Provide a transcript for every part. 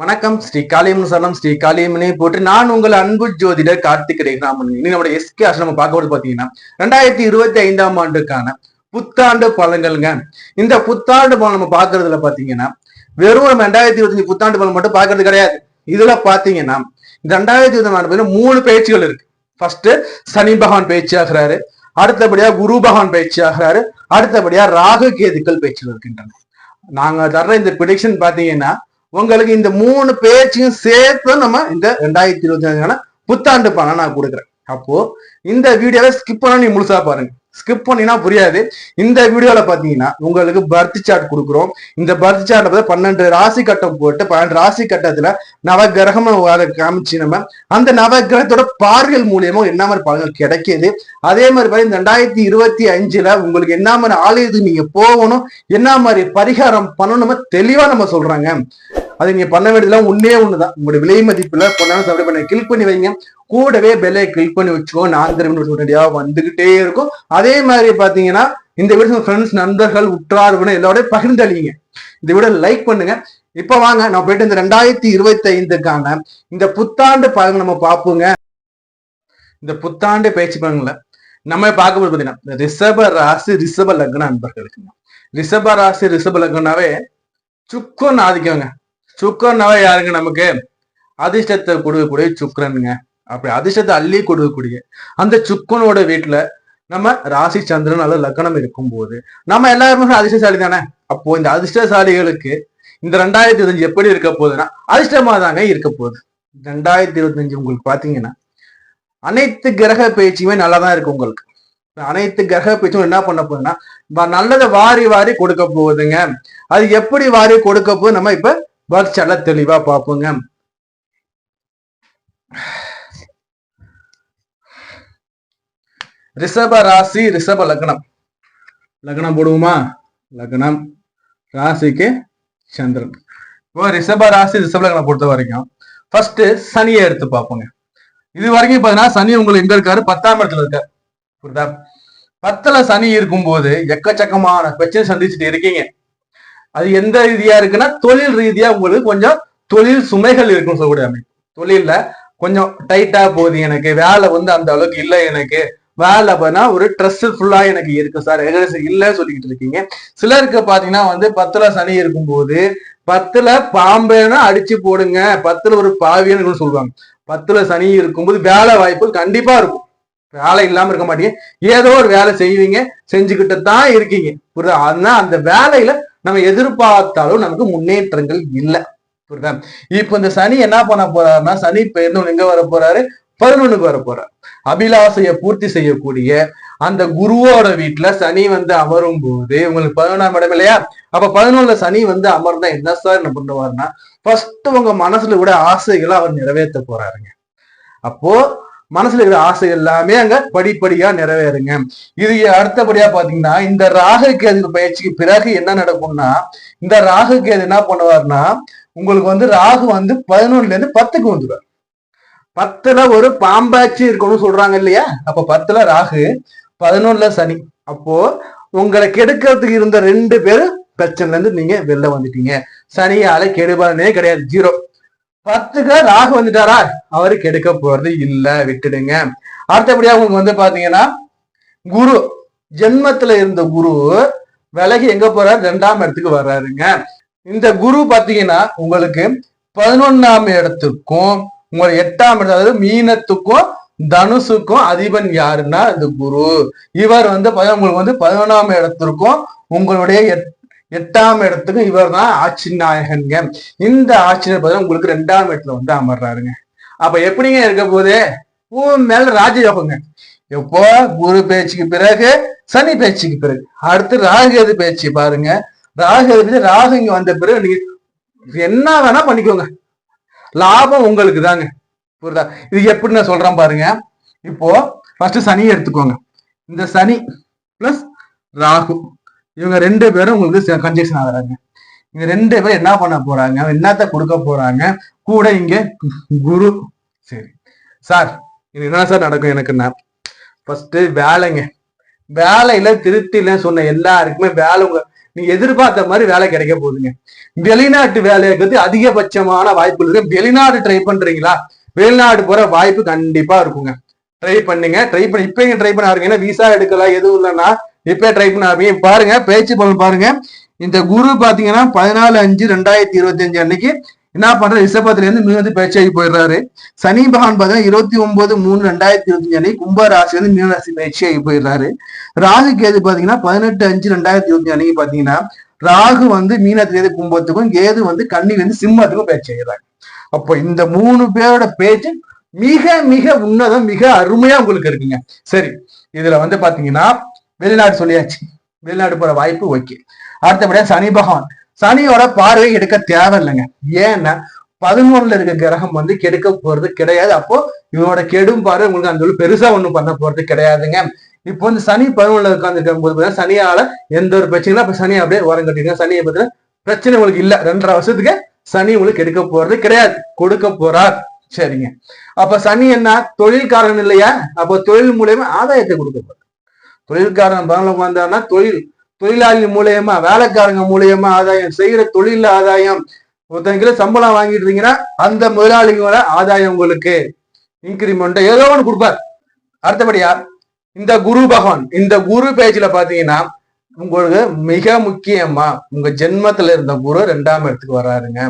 வணக்கம். ஸ்ரீ காளியம்மன் சரணம். ஸ்ரீ காளியம்மனை போட்டு நான் உங்கள் அன்பு ஜோதிடர் கார்த்திக் ரேகராமன் இன்னைக்கு நம்மளோட எஸ்கே நம்ம பார்க்க பாத்தீங்கன்னா ரெண்டாயிரத்தி இருபத்தி ஐந்தாம் ஆண்டுக்கான புத்தாண்டு பலன்கள்ங்க. இந்த புத்தாண்டு பலன் நம்ம பாக்குறதுல பாத்தீங்கன்னா வெறும் நம்ம ரெண்டாயிரத்தி இருபத்தஞ்சு புத்தாண்டு பலன் மட்டும் பாக்குறது கிடையாது. இதுல பாத்தீங்கன்னா இந்த ரெண்டாயிரத்தி இருபத்தி நாலு மூணு பேச்சுகள் இருக்கு. ஃபர்ஸ்ட் சனி பகவான் பேச்சு ஆகிறாரு. அடுத்தபடியா குரு பகவான் பேச்சு ஆகிறாரு. அடுத்தபடியா ராகு கேதுக்கள் பேச்சுகள் இருக்கின்றன. நாங்க தர்ற இந்த ப்ரிடிக்ஷன் பாத்தீங்கன்னா உங்களுக்கு இந்த மூணு பேச்சையும் சேர்த்து நம்ம இந்த ரெண்டாயிரத்தி இருபத்தி அஞ்சுக்கான புத்தாண்டு பணம் நான் கொடுக்குறேன். அப்போ இந்த வீடியோவை ஸ்கிப் பண்ண நீ முழுசா பாருங்க. ஸ்கிப் பண்ணினா புரியாது. இந்த வீடியோல பாத்தீங்கன்னா உங்களுக்கு பர்த் சார்ட் கொடுக்குறோம். இந்த பர்த் சார்ட்ல பார்த்து பன்னெண்டு ராசி கட்டம் போட்டு பன்னெண்டு ராசி கட்டத்துல நவகிரகம் காமிச்சு நம்ம அந்த நவகிரகத்தோட பார்வைகள் மூலியமா என்ன மாதிரி பலன்கள் கிடைக்கிது? அதே மாதிரி பாத்தீங்கன்னா இந்த ரெண்டாயிரத்தி இருபத்தி அஞ்சுல உங்களுக்கு என்ன மாதிரி ஆலயத்துக்கு நீங்க போகணும் என்ன மாதிரி பரிகாரம் பண்ணணும் தெளிவா நம்ம சொல்றாங்க. அதை நீங்க பண்ண வேண்டியதுலாம் ஒன்னே ஒண்ணுதான். உங்களுடைய விலை மதிப்புல பொண்ணான சப்ளை பண்ண கிளிக் பண்ணி வைங்க. கூடவே பெல்லை கிளிக் பண்ணி வச்சுக்கோ. நான் திரும்ப உடனடியாக வந்துகிட்டே இருக்கும். அதே மாதிரி பாத்தீங்கன்னா இந்த வீடியோ ஃப்ரெண்ட்ஸ் நண்பர்கள் உற்றார்கள் எல்லாரோடய பகிர்ந்தளிங்க இந்த வீடியோ லைக் பண்ணுங்க. இப்ப வாங்க நான் போயிட்டு இந்த ரெண்டாயிரத்தி இருபத்தி ஐந்துக்கான இந்த புத்தாண்டு பலன் நம்ம பார்ப்போங்க. இந்த புத்தாண்டு பேச்சு பலன்ல நம்ம பார்க்கும்போது பாத்தீங்கன்னா இந்த ரிஷப ராசி ரிஷப லக்ன அன்பர்களுக்கு ரிஷப ராசி ரிஷப லக்னாவே சுக்கன் ஆதிக்கவங்க சுக்கர்னாவே யாருங்க நமக்கு? அதிர்ஷ்டத்தை கொடுக்கக்கூடிய சுக்கரனுங்க. அப்படி அதிர்ஷ்டத்தை அள்ளி கொடுக்கக்கூடிய அந்த சுக்கனோட வீட்டுல நம்ம ராசி சந்திரன் அல்லது லக்னம் இருக்கும்போது நம்ம எல்லாருமே அதிர்ஷ்டசாலி தானே? அப்போ இந்த அதிர்ஷ்டசாலிகளுக்கு இந்த ரெண்டாயிரத்தி இருபத்தஞ்சு எப்படி இருக்க போகுதுன்னா அதிர்ஷ்டமா தாங்க இருக்க போகுது. ரெண்டாயிரத்தி இருபத்தஞ்சு உங்களுக்கு பாத்தீங்கன்னா அனைத்து கிரக பயிற்சியுமே நல்லா தான் இருக்கு உங்களுக்கு. அனைத்து கிரக பயிற்சியும் என்ன பண்ண போகுதுன்னா நல்லதை வாரி வாரி கொடுக்க போகுதுங்க. அது எப்படி வாரி கொடுக்க போகுது? நம்ம இப்ப எல்லாம் தெளிவா பார்ப்போங்க. ரிஷப ராசி ரிஷப லக்னம். லக்னம் போடுவோமா? லக்னம். ராசிக்கு சந்திரன். இப்போ ரிஷப ராசி ரிஷப லக்னம் பொறுத்த வரைக்கும் ஃபர்ஸ்ட் சனியை எடுத்து பார்ப்போங்க. இது வரைக்கும் பாத்தீங்கன்னா சனி உங்களுக்கு எங்க இருக்காரு? பத்தாம் இடத்துல இருக்காரு. புரியுதா? பத்துல சனி இருக்கும்போது எக்கச்சக்கமான பிரச்சனை சந்திச்சுட்டு இருக்கீங்க. அது எந்த ரீதியா இருக்குன்னா தொழில் ரீதியா உங்களுக்கு கொஞ்சம் தொழில் சுமைகள் இருக்குன்னு சொல்லக்கூடிய அமைப்பு. தொழில்ல கொஞ்சம் டைட்டா போகுது எனக்கு வேலை வந்து அந்த அளவுக்கு இல்லை எனக்கு. வேலை பண்ணா ஒரு ட்ரெஸ் ஃபுல்லா எனக்கு இருக்கு சார் இல்லைன்னு சொல்லிக்கிட்டு இருக்கீங்க. சிலருக்கு பாத்தீங்கன்னா வந்து பத்துல சனி இருக்கும்போது பத்துல பாம்பேனா அடிச்சு போடுங்க. பத்துல ஒரு பாவியன்னு சொல்லுவாங்க. பத்துல சனி இருக்கும்போது வேலை வாய்ப்பு கண்டிப்பா இருக்கும். வேலை இல்லாம இருக்க மாட்டீங்க. ஏதோ ஒரு வேலை செய்வீங்க. செஞ்சுக்கிட்டு தான் இருக்கீங்க. புரியுதா? ஆனா அந்த வேலையில நம்ம எதிர்பார்த்தாலும் நமக்கு முன்னேற்றங்கள் இல்லை. புரியுதா? இப்ப இந்த சனி என்ன பண்ண போறாருன்னா சனி பெயர்ந்து எங்க வர போறாரு? பதினொன்னுக்கு வர போறார். அபிலாசைய பூர்த்தி செய்யக்கூடிய அந்த குருவோட வீட்டுல சனி வந்து அமரும் போது உங்களுக்கு பதினொன்றாம் இடம் இல்லையா? அப்ப பதினொன்னுல சனி வந்து அமர்ந்தா என்ன சார் என்ன பண்ணுவாருன்னா ஃபர்ஸ்ட் உங்க மனசுல கூட ஆசைகளை அவர் நிறைவேற்ற போறாருங்க. அப்போ மனசுல இருக்கிற ஆசை எல்லாமே அங்க படிப்படியா நிறைவேறுங்க. இது அடுத்தபடியா பாத்தீங்கன்னா இந்த ராகு கேது பயிற்சிக்கு பிறகு என்ன நடக்கும்னா இந்த ராகு கேது என்ன பண்ணுவாருன்னா உங்களுக்கு வந்து ராகு வந்து பதினொன்னுல இருந்து பத்துக்கு வந்துடுவார். பத்துல ஒரு பாம்பாச்சி இருக்கணும்னு சொல்றாங்க இல்லையா? அப்ப பத்துல ராகு பதினொன்னுல சனி. அப்போ உங்களை கெடுக்கிறதுக்கு இருந்த ரெண்டு பேரும் பிரச்சனைல இருந்து நீங்க வெளில வந்துட்டீங்க. சனியால கெடுபலனே கிடையாது. ஜீரோ. பத்துக்கு ராகு வந்துட்டாரா? அவரு கெடுக்க போறது இல்ல விட்டுடுங்க. அடுத்தபடியா உங்களுக்கு வந்து பாத்தீங்கன்னா குரு ஜென்மத்துல இருந்த குரு விலகி எங்க போறாரு? ரெண்டாம் இடத்துக்கு வர்றாருங்க. இந்த குரு பாத்தீங்கன்னா உங்களுக்கு பதினொன்னாம் இடத்துக்கும் உங்களை எட்டாம் இடம் அதாவது மீனத்துக்கும் தனுசுக்கும் அதிபன் யாருன்னா இந்த குரு. இவர் வந்து உங்களுக்கு வந்து பதினொன்னாம் இடத்திற்கும் உங்களுடைய எட்டாம் இடத்துக்கும் இவர் தான் ஆட்சி நாயகன்ங்க இந்த ஆட்சியர் பார்த்தீங்கன்னா உங்களுக்கு ரெண்டாம் இடத்துல வந்து அமர்றாருங்க. அப்ப எப்படிங்க இருக்க போதே உன் மேல ராஜயோகங்க. எப்போ? குரு பேச்சுக்கு பிறகு சனி பேச்சுக்கு பிறகு. அடுத்து ராகுகேது பேச்சு பாருங்க. ராகுகேது பேச்சு ராகு இங்க வந்த பிறகு நீங்க என்ன வேணா பண்ணிக்கோங்க. லாபம் உங்களுக்கு தாங்க. புரியுதா? இது எப்படி நான் சொல்றேன் பாருங்க. இப்போ ஃபர்ஸ்ட் சனியை எடுத்துக்கோங்க. இந்த சனி பிளஸ் ராகு. இவங்க ரெண்டு பேரும் உங்களுக்கு கன்ஜெக்ஷன் ஆகுறாங்க. இவங்க ரெண்டு பேரும் என்ன பண்ண போறாங்க? என்னத்த கொடுக்க போறாங்க? கூட இங்க குரு சரி. சார் இது என்ன சார் நடக்கும் எனக்குன்னா ஃபர்ஸ்ட் வேலைங்க. வேலையில திருப்தியில சொன்ன எல்லாருக்குமே வேலை உங்க நீங்க எதிர்பார்த்த மாதிரி வேலை கிடைக்க போகுதுங்க. வெளிநாட்டு வேலைக்கு அதிகபட்சமான வாய்ப்பு இருக்கு. வெளிநாடு ட்ரை பண்றீங்களா? வெளிநாடு போற வாய்ப்பு கண்டிப்பா இருக்குங்க. ட்ரை பண்ணுங்க. ட்ரை பண்ணி இப்ப ட்ரை பண்ண ஆரம்பிங்க ஏன்னா விசா எடுக்கல எதுவும் இல்லைன்னா இப்போ ட்ரை பண்ண ஆரம்பிங்க. பாருங்க பேச்சு பலன் பாருங்க. இந்த குரு பாத்தீங்கன்னா பதினாலு அஞ்சு ரெண்டாயிரத்தி இருபத்தி அஞ்சு அன்னைக்கு என்ன பண்ற ரிஷபத்துல இருந்து மீனத்து பயிற்சியாகி போயிடுறாரு. சனி பகவான் பாத்தீங்கன்னா இருபத்தி ஒன்பது மூணு ரெண்டாயிரத்தி இருபத்தி அஞ்சு அன்னைக்கு கும்ப ராசி வந்து மீனராசி பயிற்சியாகி போயிடுறாரு. ராகு கேது பாத்தீங்கன்னா பதினெட்டு அஞ்சு ரெண்டாயிரத்தி இருபத்தி அன்னைக்கு பாத்தீங்கன்னா ராகு வந்து மீனத்திலேருந்து கும்பத்துக்கும் கேது வந்து கன்னி வந்து சிம்மத்துக்கும் பயிற்சி ஆகிறாங்க அப்போ இந்த மூணு பேரோட பேச்சு மிக மிக உன்னதம் மிக அருமையா உங்களுக்கு இருக்குங்க. சரி இதுல வந்து பாத்தீங்கன்னா வெளிநாடு சொல்லியாச்சு. வெளிநாடு போற வாய்ப்பு ஓகே அடுத்தபடியா சனி பகவான். சனியோட பார்வை எடுக்க தேவையில்லைங்க. ஏன்னா பதினொன்னுல இருக்க கிரகம் வந்து கெடுக்க போறது கிடையாது. அப்போ இவனோட கெடும் பார்வை உங்களுக்கு அந்த பெருசா ஒண்ணும் பண்ண போறது கிடையாதுங்க. இப்போ வந்து சனி பதினொன்னுல உட்காந்துருக்கும் போது பார்த்தீங்கன்னா சனியால எந்த ஒரு பிரச்சனையும் அப்ப சனி அப்படியே உரம் கட்டிடுங்க சனியை பத்தின பிரச்சனை உங்களுக்கு இல்ல. ரெண்டரை வருஷத்துக்கு சனி உங்களுக்கு எடுக்க போறது கிடையாது. கொடுக்க போறார். சரிங்க. அப்ப சனி என்ன? தொழில்காரன் இல்லையா? அப்ப தொழில் மூலியமா ஆதாயத்தை கொடுக்க போறார். தொழில்காரன் பலன் வந்தாருன்னா தொழில். தொழிலாளி மூலியமா வேலைக்காரங்க மூலியமா ஆதாயம் செய்யற தொழில ஆதாயம். ஒருத்தங்க சம்பளம் வாங்கிட்டு இருக்கீங்கன்னா அந்த முதலாளிகளோட ஆதாயம் உங்களுக்கு. இன்கிரிமெண்ட் ஏதோ ஒன்று கொடுப்பார். அடுத்தபடியா இந்த குரு பகவான். இந்த குரு பேஜ்ல பாத்தீங்கன்னா உங்களுக்கு மிக முக்கியமா உங்க ஜென்மத்துல இருந்த குரு ரெண்டாம் இடத்துக்கு வர்றாருங்க.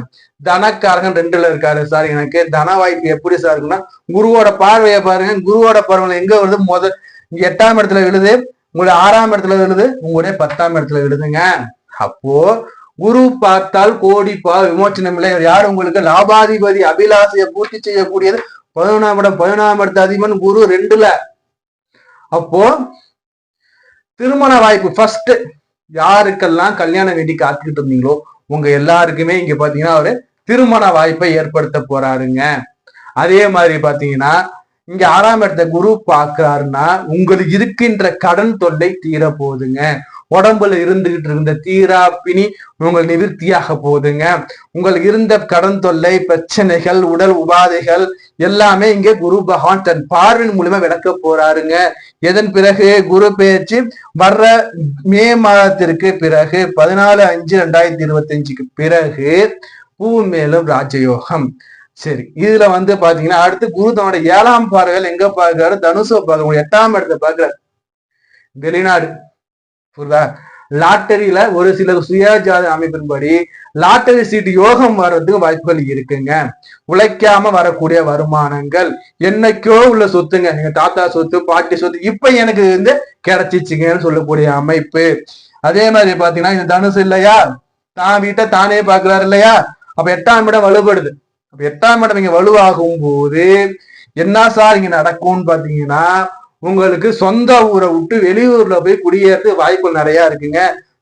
தனக்காரகன் ரெண்டுல இருக்காரு சார் எனக்கு. தன வாய்ப்பு எப்படி சார் இருக்குன்னா குருவோட பார்வையை பாருங்க. குருவோட பார்வையில எங்க வருது? முதல் எட்டாம் இடத்துல விழுது உங்களுடைய ஆறாம் இடத்துல விழுது உங்களுடைய பத்தாம் இடத்துல விழுதுங்க அப்போ குரு பார்த்தால் கோடி பா விமோச்சனம் இல்லை. யார்? உங்களுக்கு லாபாதிபதி அபிலாசையை பூர்த்தி செய்யக்கூடியது. பதினொன்றாம் இடம் பதினொன்றாம் இடத்து அதிபன் குரு ரெண்டுல. அப்போ திருமண வாய்ப்பு ஃபர்ஸ்ட் யாருக்கெல்லாம் கல்யாணம் வேண்டி காத்துக்கிட்டு இருந்தீங்களோ உங்க எல்லாருக்குமே இங்க பாத்தீங்கன்னா அவரு திருமண வாய்ப்பை ஏற்படுத்த போறாருங்க. அதே மாதிரி பாத்தீங்கன்னா இங்க ஆறாம் இடத்த குரு பாக்குறாருன்னா உங்களுக்கு இருக்கின்ற கடன் தொல்லை தீர போகுதுங்க உடம்புல இருந்துகிட்டு இருந்த தீரா பிணி உங்களுக்கு நிவர்த்தியாக போகுதுங்க. உங்களுக்கு இருந்த கடன் தொல்லை பிரச்சனைகள் உடல் உபாதைகள் எல்லாமே இங்கே குரு பகவான் தன் பார்வையின் மூலியமா விளக்க போறாருங்க. இதன் பிறகு குரு பெயர்ச்சி வர்ற மே மாதத்திற்கு பிறகு பதினாலு அஞ்சு ரெண்டாயிரத்தி இருபத்தி அஞ்சுக்கு பிறகு பூ மேலும் ராஜயோகம். சரி இதுல வந்து பாத்தீங்கன்னா அடுத்து குரு தன்னோட ஏழாம் பார்வையில் எங்க பாக்குறாரு தனுசை பார்க்க எட்டாம் இடத்தை பாக்குறாரு வெளிநாடு புரியுதா? லாட்டரியில ஒரு சில சுயஜாத அமைப்பின்படி லாட்டரி சீட்டு யோகம் வர்றதுக்கு வாய்ப்புகள் இருக்குங்க. உழைக்காம வரக்கூடிய வருமானங்கள். என்னைக்கோ உள்ள சொத்துங்க. எங்க தாத்தா சொத்து பாட்டி சொத்து இப்ப எனக்கு வந்து கிடைச்சிச்சுங்கன்னு சொல்லக்கூடிய அமைப்பு. அதே மாதிரி பாத்தீங்கன்னா இந்த தனுசு இல்லையா? தான் வீட்டை தானே பாக்குறாரு இல்லையா? அப்ப எட்டாம் இடம் வலுப்படுது. அப்ப எட்டாம் இடம் இங்க வலுவாகும் போது என்ன சார் இங்க நடக்கும்னு பாத்தீங்கன்னா உங்களுக்கு சொந்த ஊரை விட்டு வெளியூர்ல போய் குடியேறது வாய்ப்புகள் நிறைய இருக்குங்க.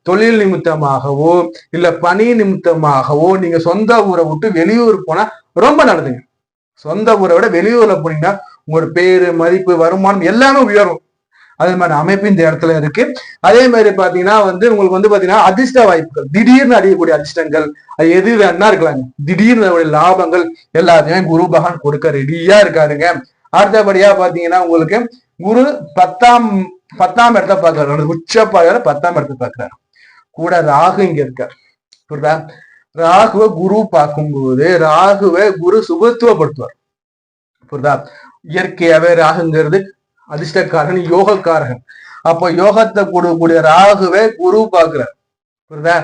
தொழில் நிமித்தமாகவோ இல்ல பணி நிமித்தமாகவோ நீங்க சொந்த ஊரை விட்டு வெளியூர் போனா ரொம்ப நல்லதுங்க. சொந்த ஊரை விட வெளியூர்ல போனீங்கன்னா உங்களோட பேரு மதிப்பு வருமானம் எல்லாமே உயரும். அதே மாதிரி அமைப்பு இந்த இடத்துல இருக்கு. அதே மாதிரி பாத்தீங்கன்னா வந்து உங்களுக்கு வந்து பாத்தீங்கன்னா அதிர்ஷ்ட வாய்ப்புகள். திடீர்னு அடையக்கூடிய அதிர்ஷ்டங்கள் அது எது வேணா இருக்கலாங்க திடீர்னு லாபங்கள் எல்லாத்தையுமே குரு பகவான் கொடுக்க ரெடியா இருக்காருங்க. அடுத்தபடியா பாத்தீங்கன்னா உங்களுக்கு குரு பத்தாம் பத்தாம் இடத்த பாக்குறாரு உச்ச பத்தாம் இடத்த பாக்குறாரு கூட ராகு இங்க இருக்கார். புரியுதா? ராகுவை குரு பார்க்கும்போது ராகுவை குரு சுகத்துவப்படுத்துவார் புரியுதா? இயற்கையாவே ராகுங்கிறது அதிர்ஷ்டக்காரன் யோகக்காரன். அப்போ யோகத்தை கொடுக்கக்கூடிய ராகுவை குரு பாக்குறார் புரியுதா?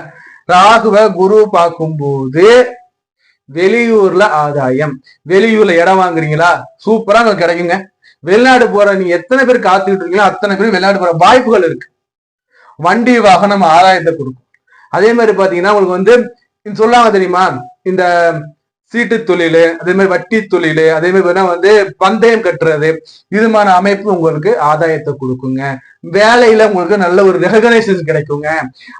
ராகுவை குரு பார்க்கும்போது வெளியூர்ல ஆதாயம். வெளியூர்ல இடம் வாங்குறீங்களா? சூப்பரா உங்களுக்கு கிடைக்குங்க. வெளிநாடு போற நீங்க எத்தனை பேர் காத்துக்கிட்டு இருக்கீங்களோ அத்தனை பேர் வெளிநாடு போற வாய்ப்புகள் இருக்கு. வண்டி வாகனம் ஆதாயத்தை கொடுக்கும். அதே மாதிரி பாத்தீங்கன்னா உங்களுக்கு வந்து சொல்லாம தெரியுமா? இந்த சீட்டு தொழில் அதே மாதிரி வட்டி தொழில் அதே மாதிரி வந்து பந்தயம் கட்டுறது இதுமான அமைப்பு உங்களுக்கு ஆதாயத்தை கொடுக்குங்க. வேலையில உங்களுக்கு நல்ல ஒரு ரெகனைசேஷன் கிடைக்குங்க.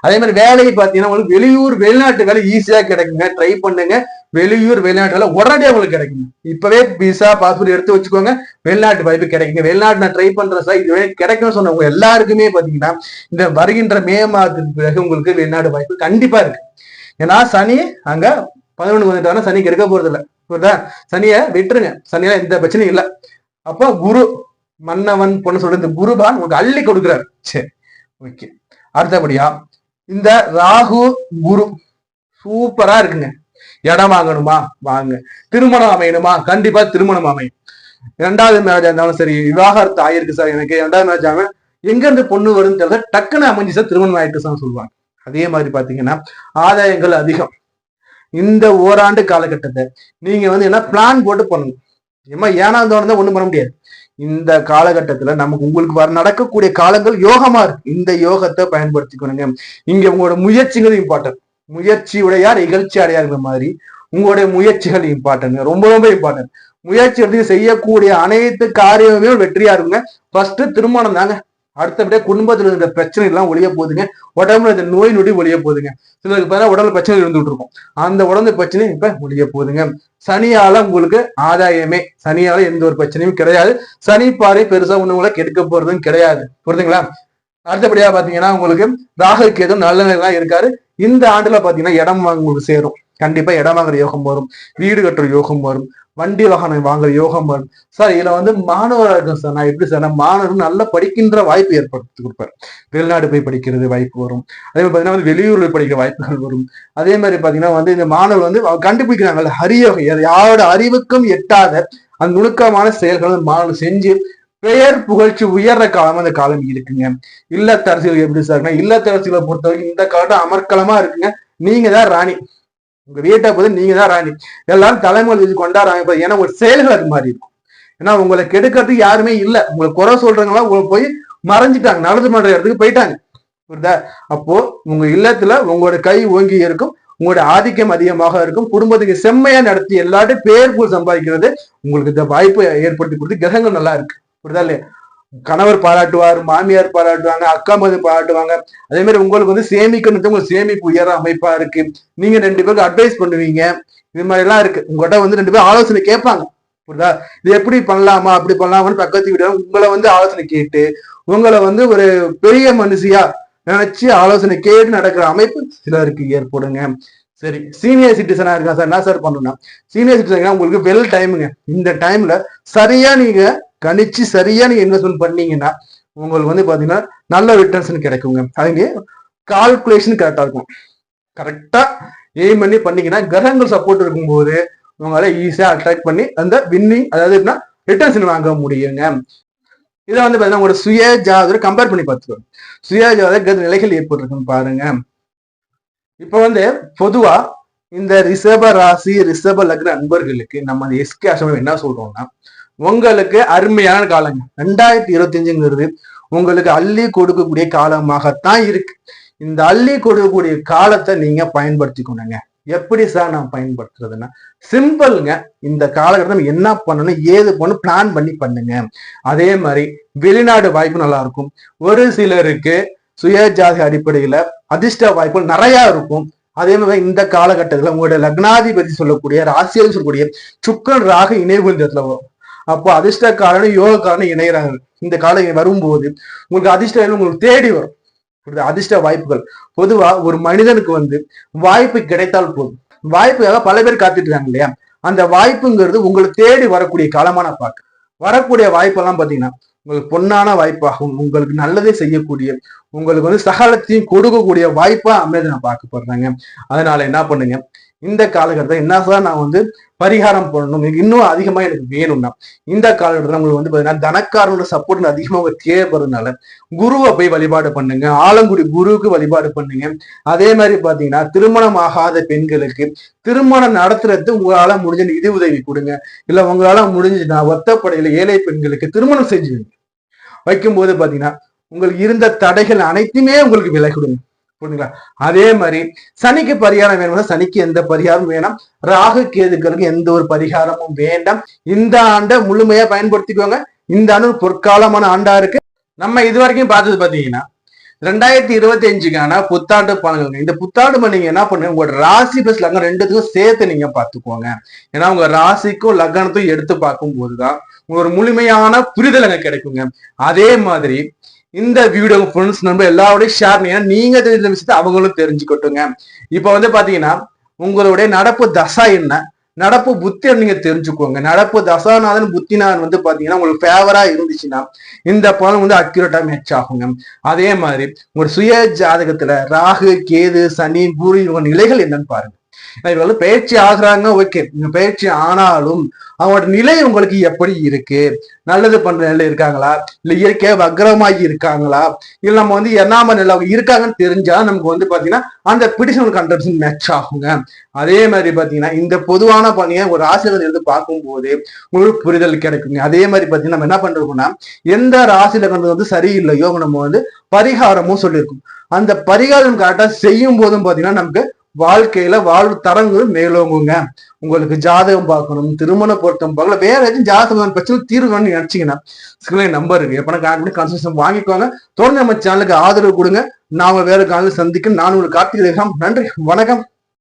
அதே மாதிரி வேலையை பார்த்தீங்கன்னா உங்களுக்கு வெளியூர் வெளிநாட்டு வேலை ஈஸியா கிடைக்குங்க. ட்ரை பண்ணுங்க. வெளியூர் வெளிநாட்டு வேலை உடனடியாக உங்களுக்கு கிடைக்குங்க. இப்பவே விசா பாஸ்போர்ட் எடுத்து வச்சுக்கோங்க. வெளிநாட்டு வாய்ப்பு கிடைக்குங்க. வெளிநாட்டு நான் ட்ரை பண்றேன் சார் இது கிடைக்கும்னு சொன்னவங்க எல்லாருக்குமே பாத்தீங்கன்னா இந்த வருகின்ற மே மாதத்துக்கு பிறகு உங்களுக்கு வெளிநாட்டு வாய்ப்பு கண்டிப்பா இருக்கு. ஏன்னா சனி அங்க பதினொன்று வந்துட்டாங்கன்னா சனிக்கு இருக்க போறது இல்லை புரியுதா? சனியை விட்டுருங்க. சனியா எந்த பிரச்சனையும் இல்லை. அப்போ குரு மன்னவன் பொண்ணு சொல்றது குருபான் உங்களுக்கு அள்ளி கொடுக்குறாரு. சரி ஓகே. அடுத்தபடியா இந்த ராகு குரு சூப்பரா இருக்குங்க. இடம் வாங்கணுமா? வாங்க. திருமணம் அமையணுமா? கண்டிப்பா திருமணம் அமையும். இரண்டாவது மேரேஜ் இருந்தாலும் சரி விவாகரத்து ஆயிருக்கு சார் எனக்கு. இரண்டாவது மேரேஜ் ஆகும் எங்க இருந்து பொண்ணு வரும்னு தெரியல. டக்குன்னு அமைஞ்சு சார் திருமணம் ஆயிட்டு சார் சொல்லுவாங்க. அதே மாதிரி பாத்தீங்கன்னா ஆதாயங்கள் அதிகம். இந்த ஓராண்டு காலகட்டத்தை நீங்க வந்து என்ன பிளான் போட்டு பண்ணணும். ஏமா ஏனா தோணுதான் ஒண்ணும் பண்ண முடியாது. இந்த காலகட்டத்துல நமக்கு உங்களுக்கு வர நடக்கக்கூடிய காலங்கள் யோகமா இருக்கு. இந்த யோகத்தை பயன்படுத்திக்கணுங்க. இங்க உங்களோட முயற்சிகள் இம்பார்ட்டன்ட் முயற்சி உடையார் இகழ்ச்சி அடையாருங்கிற மாதிரி உங்களுடைய முயற்சிகள் இம்பார்ட்டன்ட் ரொம்ப ரொம்ப இம்பார்ட்டன்ட் முயற்சி எடுத்து செய்யக்கூடிய அனைத்து காரியமுமே வெற்றியா இருக்குங்க. ஃபர்ஸ்ட் திருமணம் தாங்க. அடுத்தபடியா குடும்பத்துல இருக்கிற பிரச்சனை எல்லாம் ஒழிய போகுதுங்க. உடம்புல இந்த நோய் நொடி ஒழிய போகுதுங்க. சிலருக்கு பார்த்தா உடம்புல பிரச்சனை இருந்துட்டு இருக்கும். அந்த உடம்பு பிரச்சனை இப்ப ஒழிய போகுதுங்க. சனியால உங்களுக்கு ஆதாயமே. சனியால எந்த ஒரு பிரச்சனையும் கிடையாது. சனி பாறை பெருசா ஒண்ணுங்களை கெடுக்க போறதும் கிடையாது. புரியுதுங்களா அடுத்தபடியா பாத்தீங்கன்னா உங்களுக்கு ராகு கேதும் நல்ல நிலைதான் இருக்காரு. இந்த ஆண்டுல பாத்தீங்கன்னா இடம் உங்களுக்கு சேரும். கண்டிப்பா இடம் வாங்குற யோகம் வரும். வீடு கட்டுற யோகம் வரும். வண்டி வாகனம் வாங்குற யோகம் சார் இதுல வந்து மாணவராக இருக்கும் சார் நான் எப்படி சார் நான் மாணவர்கள் படிக்கின்ற வாய்ப்பு ஏற்படுத்தி கொடுப்பார். வெளிநாடு போய் படிக்கிறது வாய்ப்பு வரும். அதே மாதிரி பாத்தீங்கன்னா வந்து வெளியூர்ல படிக்கிற வாய்ப்புகள் வரும். அதே மாதிரி பாத்தீங்கன்னா வந்து இந்த மாணவர் வந்து கண்டுபிடிக்கிறாங்கல்ல ஹரியோகம் யாரோட அறிவுக்கும் எட்டாத அந்த நுணுக்கமான செயல்களை மாணவர் செஞ்சு பெயர் புகழ்ச்சி உயர்ற காலம் அந்த காலம் இருக்குங்க. இல்லத்தரசிகள் எப்படி சார் இல்லத்தரசிகளை பொறுத்தவரைக்கும் இந்த காலம் அமர்க்கலமா இருக்குங்க. நீங்க தான் ராணி. உங்க வீட்டை போது நீங்க தான் ராணி. எல்லாரும் தலைமுறை வச்சு கொண்டாடுறாங்க ஏன்னா ஒரு செயல்கள் அது மாதிரி இருக்கும். ஏன்னா உங்களை கெடுக்கிறதுக்கு யாருமே இல்லை. உங்களை குறை சொல்றவங்களா உங்களை போய் மறைஞ்சிட்டாங்க. நடந்து பண்ற இடத்துக்கு போயிட்டாங்க. புரியுதா? அப்போ உங்க இல்லத்துல உங்களோட கை ஓங்கி இருக்கும். உங்களோட ஆதிக்கம் அதிகமாக இருக்கும். குடும்பத்துக்கு செம்மையா நடத்தி எல்லாட்டும் பேர் சம்பாதிக்கிறது உங்களுக்கு இந்த வாய்ப்பை ஏற்படுத்தி கொடுத்து கிரகங்கள் நல்லா இருக்கு. புரியுதா இல்லையா? கணவர் பாராட்டுவார் மாமியார் பாராட்டுவாங்க அக்கா மது பாராட்டுவாங்க. அதே மாதிரி உங்களுக்கு வந்து சேமிக்கணும் உங்களுக்கு சேமிப்பு உயர அமைப்பா இருக்கு. நீங்க ரெண்டு பேருக்கு அட்வைஸ் பண்ணுவீங்க. இது மாதிரி எல்லாம் இருக்கு. உங்கள்கிட்ட வந்து ரெண்டு பேரும் ஆலோசனை கேட்பாங்க. புரியுதா? இது எப்படி பண்ணலாமா அப்படி பண்ணலாமான்னு பக்கத்து வீடு உங்களை வந்து ஆலோசனை கேட்டு உங்களை வந்து ஒரு பெரிய மனுஷியா நினைச்சு ஆலோசனை கேட்டு நடக்கிற அமைப்பு சிலருக்கு ஏற்படுங்க. சரி சீனியர் சிட்டிசனா இருக்கா சார்? என்ன சார் பண்ணணும்னா சீனியர் சிட்டிசன் உங்களுக்கு வெல் டைமுங்க இந்த டைம்ல சரியா நீங்க கணிச்சு சரியா நீங்க இன்வெஸ்ட்மெண்ட் பண்ணீங்கன்னா உங்களுக்கு வந்து பாத்தீங்கன்னா நல்ல ரிட்டர்ன்ஸ் கிடைக்குங்க. அதுங்க கால்குலேஷன் கரெக்டா இருக்கும். கரெக்டா எய்ம் பண்ணி பண்ணீங்கன்னா கிரகங்கள் சப்போர்ட் இருக்கும்போது உங்களால ஈஸியா அட்ராக்ட் பண்ணி அந்த வின்னிங் அதாவது எப்படின்னா ரிட்டர்ன்ஸ் வாங்க முடியுங்க. இதை வந்து பாத்தீங்கன்னா உங்களோட சுய ஜாதகரை கம்பேர் பண்ணி பார்த்துக்கோங்க. சுய ஜாதக நிலைகள் ஏற்பட்டிருக்குன்னு பாருங்க. இப்ப வந்து பொதுவா இந்த ரிஷப ராசி ரிஷப லக்ன நண்பர்களுக்கு நம்ம எஸ்கே ஆசிரமம் என்ன சொல்றோம்னா உங்களுக்கு அருமையான காலங்க. ரெண்டாயிரத்தி இருபத்தி அஞ்சுங்கிறது உங்களுக்கு அள்ளி கொடுக்கக்கூடிய காலமாகத்தான் இருக்கு. இந்த அள்ளி கொடுக்கக்கூடிய காலத்தை நீங்க பயன்படுத்திக்கணுங்க. எப்படி சார் நான் பயன்படுத்துறதுன்னா சிம்பிள்ங்க இந்த காலகட்டம் என்ன பண்ணணும் ஏது பண்ணணும் பிளான் பண்ணி பண்ணுங்க. அதே மாதிரி வெளிநாடு வாய்ப்பு நல்லா இருக்கும் ஒரு சிலருக்கு சுயஜாதி அடிப்படையில அதிர்ஷ்ட வாய்ப்புகள் நிறைய இருக்கும். அதே மாதிரி இந்த காலகட்டத்துல உங்களுடைய லக்னாதிபதி சொல்லக்கூடிய ராசியல் சொல்லக்கூடிய சுக்கன் ராக இணைவு இந்த இடத்துல வரும். அப்போ அதிர்ஷ்டக்காரனும் யோகக்காரனும் இணைகிறாங்க இந்த காலம் வரும்போது உங்களுக்கு அதிர்ஷ்டம் உங்களுக்கு தேடி வரும். அதிர்ஷ்ட வாய்ப்புகள். பொதுவா ஒரு மனிதனுக்கு வந்து வாய்ப்பு கிடைத்தால் போதும். வாய்ப்புக்காக பல பேர் காத்துட்டு இருக்காங்க இல்லையா? அந்த வாய்ப்புங்கிறது உங்களுக்கு தேடி வரக்கூடிய காலமான பாக்கு வரக்கூடிய வாய்ப்பெல்லாம் பாத்தீங்கன்னா உங்களுக்கு பொன்னான வாய்ப்பாகும் உங்களுக்கு நல்லதே செய்யக்கூடிய உங்களுக்கு வந்து சகலத்தையும் கொடுக்கக்கூடிய வாய்ப்பா அமைதி நான் பார்க்க போடுறாங்க அதனால என்ன பண்ணுங்க? இந்த காலகட்டத்தில் என்ன சார் நான் வந்து பரிகாரம் பண்ணணும். இன்னும் அதிகமா எனக்கு வேணும்னா இந்த காலகட்டத்தில் உங்களுக்கு வந்து பாத்தீங்கன்னா தனக்காரனோட சப்போர்ட் அதிகமாக தேவைப்படுறதுனால குருவை போய் வழிபாடு பண்ணுங்க. ஆலங்குடி குருவுக்கு வழிபாடு பண்ணுங்க. அதே மாதிரி பாத்தீங்கன்னா திருமணம் ஆகாத பெண்களுக்கு திருமணம் நடத்துறது உங்களால முடிஞ்ச நிதி உதவி கொடுங்க. இல்ல உங்களால முடிஞ்சதுன்னா ஒத்தப்படையில ஏழை பெண்களுக்கு திருமணம் செஞ்சு வைக்கும் வைக்கும்போது பாத்தீங்கன்னா உங்களுக்கு இருந்த தடைகள் அனைத்துமே உங்களுக்கு விலை புரிஞ்சுங்களா? அதே மாதிரி சனிக்கு பரிகாரம் வேணும்னா சனிக்கு எந்த பரிகாரமும் வேணாம். ராகு கேதுக்களுக்கு எந்த ஒரு பரிகாரமும் வேண்டாம். இந்த ஆண்டை முழுமையா பயன்படுத்திக்கோங்க. இந்த ஆண்டு பொற்காலமான ஆண்டா இருக்கு. நம்ம இது வரைக்கும் பார்த்தது பாத்தீங்கன்னா ரெண்டாயிரத்தி இருபத்தி அஞ்சுக்கான புத்தாண்டு பலன்கள். இந்த புத்தாண்டு நீங்க என்ன பண்ணுங்க? உங்களோட ராசி பிளஸ் லக்னம் ரெண்டுத்துக்கும் சேர்த்து நீங்க பார்த்துக்கோங்க. ஏன்னா உங்க ராசிக்கும் லக்னத்தையும் எடுத்து பார்க்கும் போதுதான் உங்களுக்கு ஒரு முழுமையான புரிதல் அங்க கிடைக்குங்க. அதே மாதிரி இந்த வீடியோ ஃப்ரெண்ட்ஸ் நம்ம எல்லாரோடையும் ஷேர் பண்ணி நீங்க தெரிஞ்ச விஷயத்த அவங்களும் தெரிஞ்சுக்கட்டுங்க. இப்போ வந்து பாத்தீங்கன்னா உங்களுடைய நடப்பு தசா என்ன? நடப்பு புத்தியை நீங்க தெரிஞ்சுக்கோங்க. நடப்பு தசாநாதன் புத்திநாதன் வந்து பாத்தீங்கன்னா உங்களுக்கு ஃபேவரா இருந்துச்சுன்னா இந்த பலன் வந்து அக்யூரேட்டா மேட்ச் ஆகுங்க. அதே மாதிரி உங்க சுய ஜாதகத்துல ராகு கேது சனி குரு இவங்க நிலைகள் என்னன்னு பாருங்க. இவங்க வந்து பயிற்சி ஆகுறாங்க ஓகே பயிற்சி ஆனாலும் அவங்களோட நிலை உங்களுக்கு எப்படி இருக்கு? நல்லது பண்ற நிலை இருக்காங்களா? இல்ல இயற்கையா வக்ரமாகி இருக்காங்களா? இல்ல நம்ம வந்து எண்ணாம நிலை அவங்க இருக்காங்கன்னு தெரிஞ்சா நமக்கு வந்து பாத்தீங்கன்னா அந்த பிடிஷன் ஹண்ட்ரட் பர்சன்ட் மேட்ச் ஆகுங்க. அதே மாதிரி பாத்தீங்கன்னா இந்த பொதுவான பணியை ஒரு ஆசிரியர் இருந்து பார்க்கும்போது உங்களுக்கு புரிதல் கிடைக்குங்க. அதே மாதிரி பாத்தீங்கன்னா நம்ம என்ன பண்றோம்னா எந்த ராசியில கண்டது வந்து சரியில்லையோ நம்ம வந்து பரிகாரமும் சொல்லியிருக்கோம். அந்த பரிகாரம் கரெக்டா செய்யும் போதும் பாத்தீங்கன்னா நமக்கு வாழ்க்கையில வாழ்வு தரங்கள் மேலோங்குங்க. உங்களுக்கு ஜாதகம் பார்க்கணும் திருமண பொருத்தம் பார்க்கல வேற ஏதாச்சும் ஜாதகம் பிரச்சனை தீர்வுன்னு நினைச்சீங்கன்னா ஸ்கிரீன் நம்பர் இருக்கு. எப்ப கால் பண்ணி கன்சல்டேஷன் வாங்கிக்கோங்க. தொடர்ந்து நம்ம சேனலுக்கு ஆதரவு கொடுங்க. நான் வேற காலையில் சந்திக்கும் நான் உங்களுக்கு கார்த்திகை நன்றி. வணக்கம்.